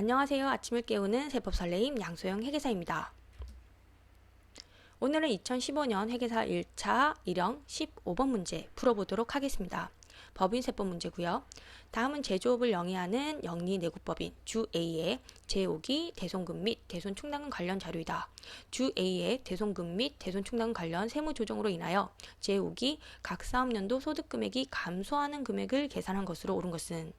안녕하세요. 아침을 깨우는 세법 설레임 양소영 회계사입니다. 오늘은 2015년 회계사 1차 1형 15번 문제 풀어보도록 하겠습니다. 법인 세법 문제고요. 다음은 제조업을 영위하는 영리 내국법인 주 A의 제5기 대손금 및 대손 충당금 관련 자료이다. 주 A의 대손금 및 대손 충당금 관련 세무 조정으로 인하여 제5기 각 사업년도 소득 금액이 감소하는 금액을 계산한 것으로 옳은 것은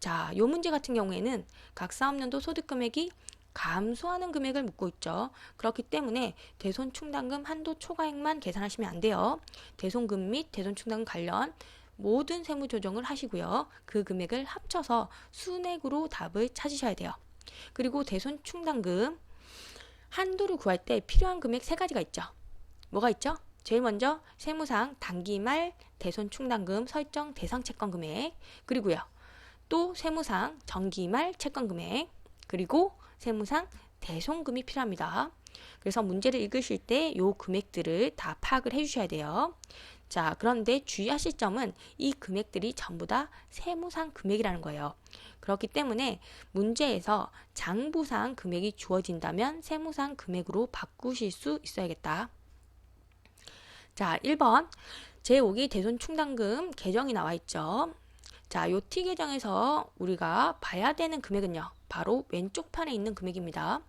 자, 요 문제 같은 경우에는 각 사업년도 소득 금액이 감소하는 금액을 묻고 있죠. 그렇기 때문에 대손 충당금 한도 초과액만 계산하시면 안 돼요. 대손금 및 대손 충당금 관련 모든 세무 조정을 하시고요. 그 금액을 합쳐서 순액으로 답을 찾으셔야 돼요. 그리고 대손 충당금 한도를 구할 때 필요한 금액 세 가지가 있죠. 뭐가 있죠? 제일 먼저 세무상 단기 말 대손 충당금 설정 대상 채권 금액 그리고요. 또 세무상 정기 말 채권 금액 그리고 세무상 대손금이 필요합니다. 그래서 문제를 읽으실 때 요 금액들을 다 파악을 해 주셔야 돼요. 자, 그런데 주의하실 점은 이 금액들이 전부 다 세무상 금액이라는 거예요. 그렇기 때문에 문제에서 장부상 금액이 주어진다면 세무상 금액으로 바꾸실 수 있어야겠다. 자, 1번. 제5기 대손 충당금 개정이 나와 있죠. 자, 요 T 계정에서 우리가 봐야 되는 금액은요. 바로 왼쪽 판에 있는 금액입니다.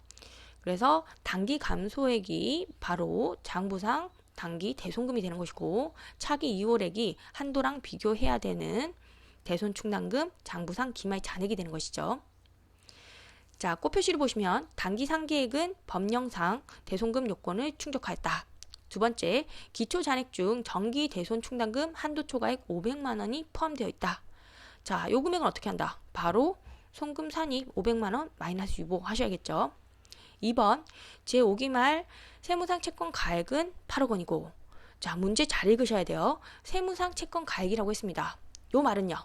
그래서 단기 감소액이 바로 장부상 단기 대손금이 되는 것이고 차기 2월액이 한도랑 비교해야 되는 대손 충당금 장부상 기말 잔액이 되는 것이죠. 자, 꽃표시를 보시면 단기 상계액은 법령상 대손금 요건을 충족하였다. 두 번째, 기초 잔액 중 정기 대손 충당금 한도 초과액 500만 원이 포함되어 있다. 자, 요 금액은 어떻게 한다? 바로 송금 산입 500만 원 마이너스 유보 하셔야겠죠. 2번 제5기 말 세무상 채권 가액은 8억 원이고 자 문제 잘 읽으셔야 돼요. 세무상 채권 가액이라고 했습니다. 요 말은요.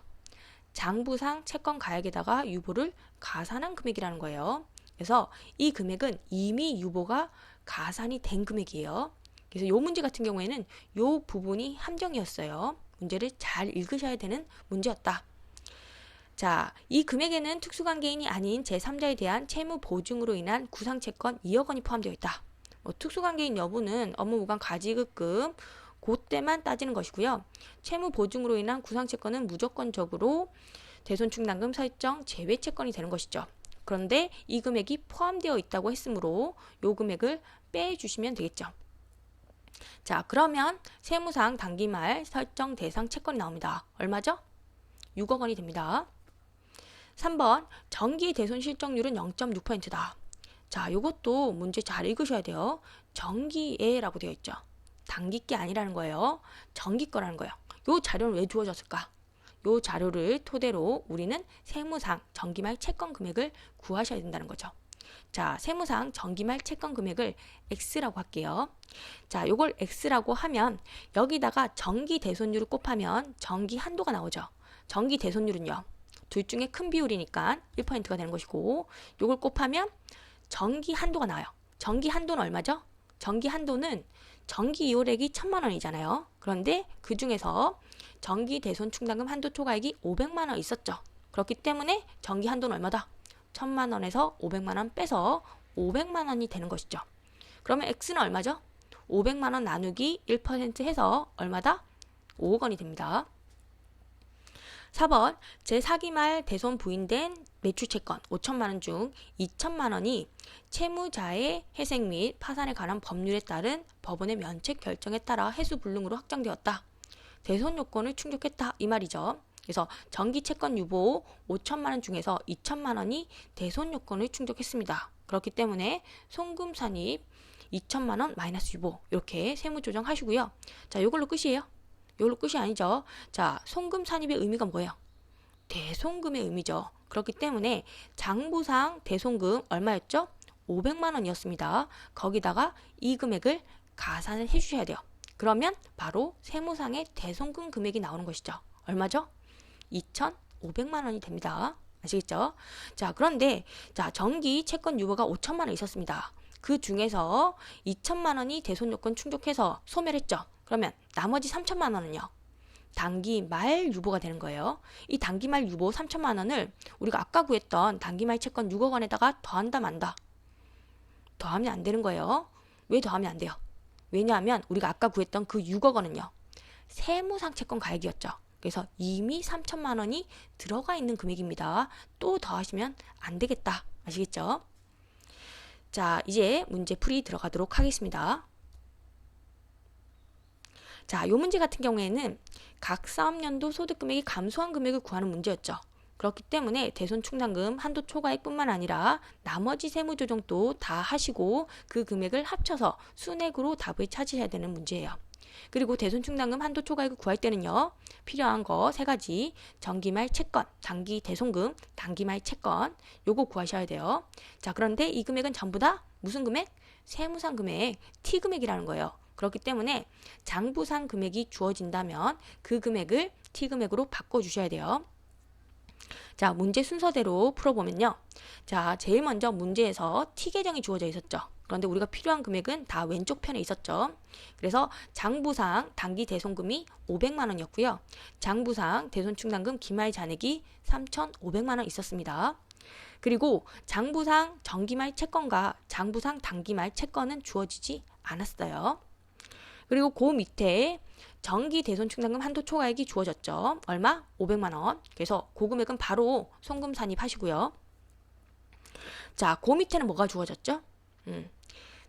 장부상 채권 가액에다가 유보를 가산한 금액이라는 거예요. 그래서 이 금액은 이미 유보가 가산이 된 금액이에요. 그래서 요 문제 같은 경우에는 요 부분이 함정이었어요. 문제를 잘 읽으셔야 되는 문제였다. 자, 이 금액에는 특수관계인이 아닌 제3자에 대한 채무 보증으로 인한 구상채권 2억 원이 포함되어 있다. 뭐 특수관계인 여부는 업무무관 가지급금 그때만 따지는 것이고요. 채무 보증으로 인한 구상채권은 무조건적으로 대손충당금 설정 제외채권이 되는 것이죠. 그런데 이 금액이 포함되어 있다고 했으므로 요 금액을 빼주시면 되겠죠. 자, 그러면 세무상 단기말 설정 대상 채권이 나옵니다. 얼마죠? 6억 원이 됩니다. 3번 정기 대손 실적률은 0.6%다. 자, 요것도 문제 잘 읽으셔야 돼요. 정기에라고 되어 있죠. 단기께 아니라는 거예요. 정기 거라는 거예요. 요 자료는 왜 주어졌을까? 요 자료를 토대로 우리는 세무상 정기말 채권 금액을 구하셔야 된다는 거죠. 자, 세무상 정기말 채권 금액을 X라고 할게요. 자, 요걸 X라고 하면 여기다가 정기 대손율을 곱하면 정기 한도가 나오죠. 정기 대손율은요. 둘 중에 큰 비율이니까 1%가 되는 것이고 요걸 곱하면 정기 한도가 나와요. 정기 한도는 얼마죠? 정기 한도는 정기 이월액이 천만 원이잖아요. 그런데 그 중에서 정기 대손 충당금 한도 초과액이 500만 원 있었죠. 그렇기 때문에 정기 한도는 얼마다? 천만 원에서 500만 원 빼서 500만 원이 되는 것이죠. 그러면 X는 얼마죠? 500만 원 나누기 1% 해서 얼마다? 5억 원이 됩니다. 4번 제4기 말 대손 부인된 매출 채권 5천만 원 중 2천만 원이 채무자의 회생 및 파산에 관한 법률에 따른 법원의 면책 결정에 따라 해수 불능으로 확정되었다. 대손 요건을 충족했다 이 말이죠. 그래서 정기 채권 유보 5천만 원 중에서 2천만 원이 대손 요건을 충족했습니다. 그렇기 때문에 송금 산입 2천만 원 마이너스 유보 이렇게 세무 조정하시고요. 자, 이걸로 끝이에요. 이걸로 끝이 아니죠. 자, 송금 산입의 의미가 뭐예요? 대송금의 의미죠. 그렇기 때문에 장부상 대송금 얼마였죠? 500만 원이었습니다. 거기다가 이 금액을 가산을 해 주셔야 돼요. 그러면 바로 세무상의 대송금 금액이 나오는 것이죠. 얼마죠? 2,500만 원이 됩니다. 아시겠죠? 자, 그런데 자, 정기 채권 유보가 5천만 원 있었습니다. 그 중에서 2천만 원이 대손 요건 충족해서 소멸했죠. 그러면 나머지 3천만 원은요. 단기 말 유보가 되는 거예요. 이 단기 말 유보 3천만 원을 우리가 아까 구했던 단기 말 채권 6억 원에다가 더한다 만다. 더하면 안 되는 거예요. 왜 더하면 안 돼요? 왜냐하면 우리가 아까 구했던 그 6억 원은요. 세무상 채권 가액이었죠. 그래서 이미 3천만 원이 들어가 있는 금액입니다. 또 더하시면 안 되겠다. 아시겠죠? 자, 이제 문제 풀이 들어가도록 하겠습니다. 자, 요 문제 같은 경우에는 각 사업년도 소득 금액이 감소한 금액을 구하는 문제였죠. 그렇기 때문에 대손 충당금 한도 초과액뿐만 아니라 나머지 세무 조정도 다 하시고 그 금액을 합쳐서 순액으로 답을 찾으셔야 되는 문제예요. 그리고 대손 충당금 한도 초과액을 구할 때는요. 필요한 거 세 가지. 정기말 채권, 단기 대손금, 단기말 채권 요거 구하셔야 돼요. 자, 그런데 이 금액은 전부 다 무슨 금액? 세무상 금액, T 금액이라는 거예요. 그렇기 때문에 장부상 금액이 주어진다면 그 금액을 T 금액으로 바꿔 주셔야 돼요. 자, 문제 순서대로 풀어보면요. 자, 제일 먼저 문제에서 T 계정이 주어져 있었죠. 그런데 우리가 필요한 금액은 다 왼쪽 편에 있었죠. 그래서 장부상 단기 대손금이 500만 원이었고요. 장부상 대손충당금 기말 잔액이 3,500만 원 있었습니다. 그리고 장부상 정기말 채권과 장부상 단기말 채권은 주어지지 않았어요. 그리고 그 밑에 정기 대손 충당금 한도 초과액이 주어졌죠. 얼마? 500만 원. 그래서 그 금액은 바로 송금 산입하시고요. 자, 그 밑에는 뭐가 주어졌죠? 음.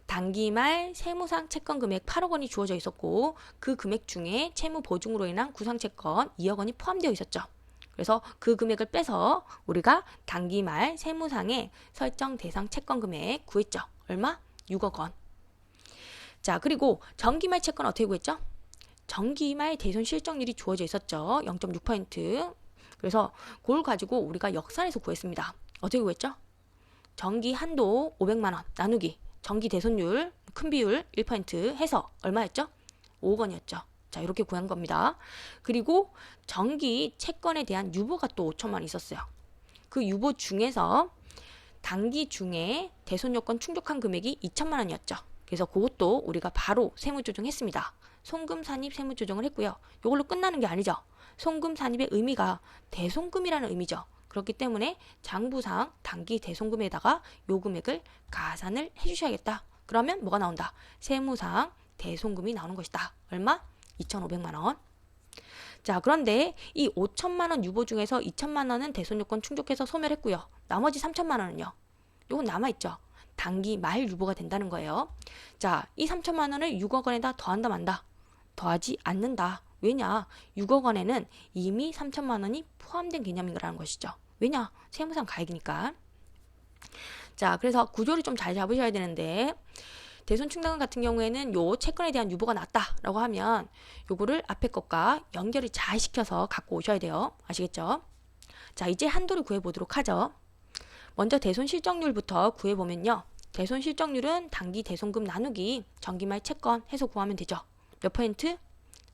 단기말 세무상 채권 금액 8억 원이 주어져 있었고 그 금액 중에 채무 보증으로 인한 구상 채권 2억 원이 포함되어 있었죠. 그래서 그 금액을 빼서 우리가 단기말 세무상의 설정 대상 채권 금액 구했죠. 얼마? 6억 원. 자, 그리고 정기말 채권 어떻게 구했죠? 정기말 대손 실적률이 주어져 있었죠. 0.6%. 그래서 그걸 가지고 우리가 역산해서 구했습니다. 어떻게 구했죠? 정기 한도 500만 원 나누기 정기 대손율 큰 비율 1% 해서 얼마였죠? 5억 원이었죠. 자, 이렇게 구한 겁니다. 그리고 정기 채권에 대한 유보가 또 5천만 원 있었어요. 그 유보 중에서 단기 중에 대손 요건 충족한 금액이 2천만 원이었죠. 그래서 그것도 우리가 바로 세무조정했습니다. 송금 산입 세무조정을 했고요. 이걸로 끝나는 게 아니죠. 송금 산입의 의미가 대송금이라는 의미죠. 그렇기 때문에 장부상 단기 대송금에다가 요 금액을 가산을 해주셔야겠다. 그러면 뭐가 나온다? 세무상 대송금이 나오는 것이다. 얼마? 2,500만 원. 자, 그런데 이 5천만 원 유보 중에서 2천만 원은 대손 요건 충족해서 소멸했고요. 나머지 3천만 원은요. 요건 남아 있죠. 단기 말 유보가 된다는 거예요. 자, 이 3천만 원을 6억 원에다 더한다 만다. 더하지 않는다. 왜냐? 6억 원에는 이미 3천만 원이 포함된 개념이라는 것이죠. 왜냐? 세무상 가액이니까. 자, 그래서 구조를 좀 잘 잡으셔야 되는데 대손 충당금 같은 경우에는 요 채권에 대한 유보가 낮다라고 하면 요거를 앞에 것과 연결을 잘 시켜서 갖고 오셔야 돼요. 아시겠죠? 자, 이제 한도를 구해 보도록 하죠. 먼저 대손 실적률부터 구해 보면요. 대손 실적률은 단기 대손금 나누기 정기말 채권 해서 구하면 되죠. 몇 퍼센트?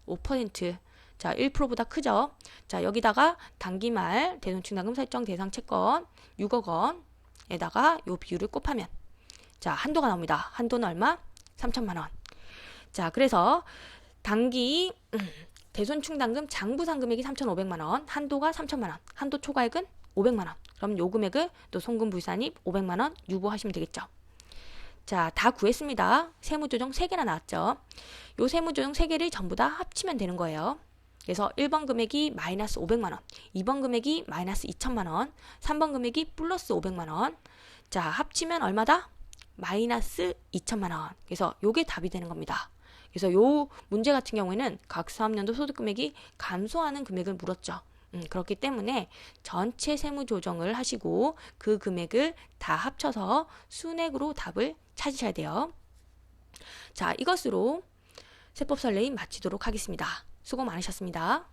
5%. 자, 1%보다 크죠? 자, 여기다가 단기말 대손충당금 설정 대상 채권 6억 원에다가 요 비율을 곱하면 자, 한도가 나옵니다. 한도는 얼마? 3천만 원. 자, 그래서 단기 음, 대손충당금 장부상 금액이 3,500만 원, 한도가 3천만 원, 한도 초과액은 500만 원. 그럼 요 금액을 또 송금 불산입 500만 원 유보하시면 되겠죠. 자, 다 구했습니다. 세무조정 3개나 나왔죠. 요 세무조정 3개를 전부 다 합치면 되는 거예요. 그래서 1번 금액이 마이너스 500만 원, 2번 금액이 마이너스 2천만 원, 3번 금액이 플러스 500만 원. 자, 합치면 얼마다? 마이너스 2천만 원. 그래서 요게 답이 되는 겁니다. 그래서 요 문제 같은 경우에는 각 사업년도 소득 금액이 감소하는 금액을 물었죠. 음, 그렇기 때문에 전체 세무 조정을 하시고 그 금액을 다 합쳐서 순액으로 답을 찾으셔야 돼요. 자, 이것으로 세법 설레임 마치도록 하겠습니다. 수고 많으셨습니다.